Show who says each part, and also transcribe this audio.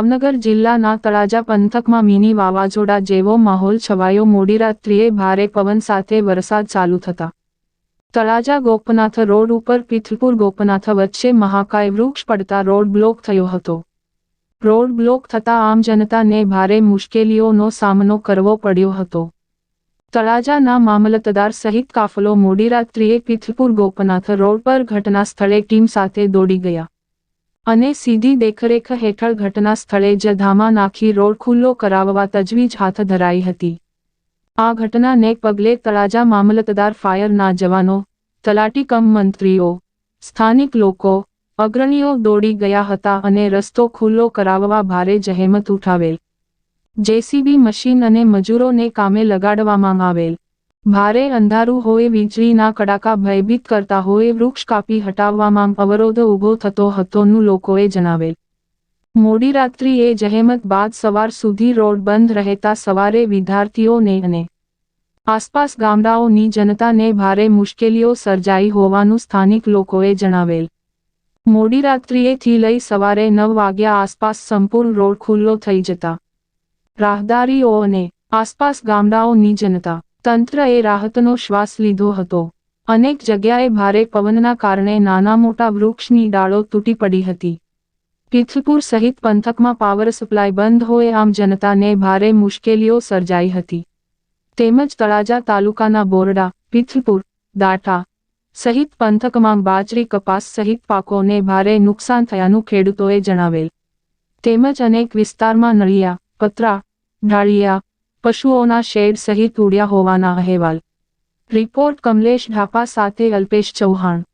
Speaker 1: ભાવનગર જિલ્લાના તળાજા પંથકમાં મિની વાવાઝોડા જેવો માહોલ છવાયો. મોડી રાત્રિએ ભારે પવન સાથે વરસાદ ચાલુ થતા તળાજા ગોપનાથ રોડ ઉપર પિથલપુર ગોપનાથ વચ્ચે મહાકાય વૃક્ષ પડતા રોડ બ્લોક થયો હતો. રોડ બ્લોક થતા આમ જનતાને ભારે મુશ્કેલીઓનો સામનો કરવો પડ્યો હતો. તળાજાના મામલતદાર સહિત કાફલો મોડી રાત્રિએ પિથલપુર ગોપનાથ રોડ પર ઘટના સ્થળે ટીમ સાથે દોડી ગયા. અને સીધી દેખરેખ હેઠળ ઘટના સ્થળે જ ધામા નાખી રોડ ખુલ્લો કરાવવા તજવીજ હાથ ધરાઈ હતી. આ ઘટનાને પગલે તળાજા મામલતદાર ફાયરના જવાનો તલાટી કમ મંત્રીઓ, સ્થાનિક લોકો, અગ્રણીઓ દોડી ગયા હતા અને રસ્તો ખુલ્લો કરાવવા ભારે જહેમત ઉઠાવેલ. જેસીબી મશીન અને મજૂરોને કામે લગાડવામાં આવેલ. ભારે અંધારું હોય, વીજળીના કડાકા ભયભીત કરતા હોય, વૃક્ષ કાપી હટાવવામાં અવરોધ ઊભો થતો હતોનું લોકોએ જણાવેલ. મોડી રાત્રિએ જહેમત બાદ સવાર સુધી રોડ બંધ રહેતા સવારે વિદ્યાર્થીઓને અને આસપાસ ગામડાઓની જનતાને ભારે મુશ્કેલીઓ સર્જાઈ હોવાનું સ્થાનિક લોકોએ જણાવેલ. મોડી રાત્રિએથી લઈ સવારે નવ વાગ્યા આસપાસ સંપૂર્ણ રોડ ખુલ્લો થઈ જતા. રાહદારીઓ અને આસપાસ ગામડાઓની જનતા તંત્રએ રાહતનો શ્વાસ લીધો હતો. અનેક જગ્યાએ ભારે પવનના કારણે નાના મોટા વૃક્ષની ડાળો તૂટી પડી હતી. પિથલપુર સહિત પંથકમાં પાવર સપ્લાય બંધ હોય આમ જનતાને ભારે મુશ્કેલીઓ સર્જાઈ હતી. તેમજ તળાજા તાલુકાના બોરડા પિથલપુર દાટા સહિત પંથકમાં બાજરી કપાસ સહિત પાકોને ભારે નુકસાન થયાનું ખેડૂતોએ જણાવેલ. તેમજ અનેક વિસ્તારમાં નળિયા, પતરા, ઢાળિયા પશુઓના શેડ સહિત ઉડ્યા હોવાના અહેવાલ. રિપોર્ટ કમલેશ ઢાપા સાથે અલ્પેશ ચૌહાણ.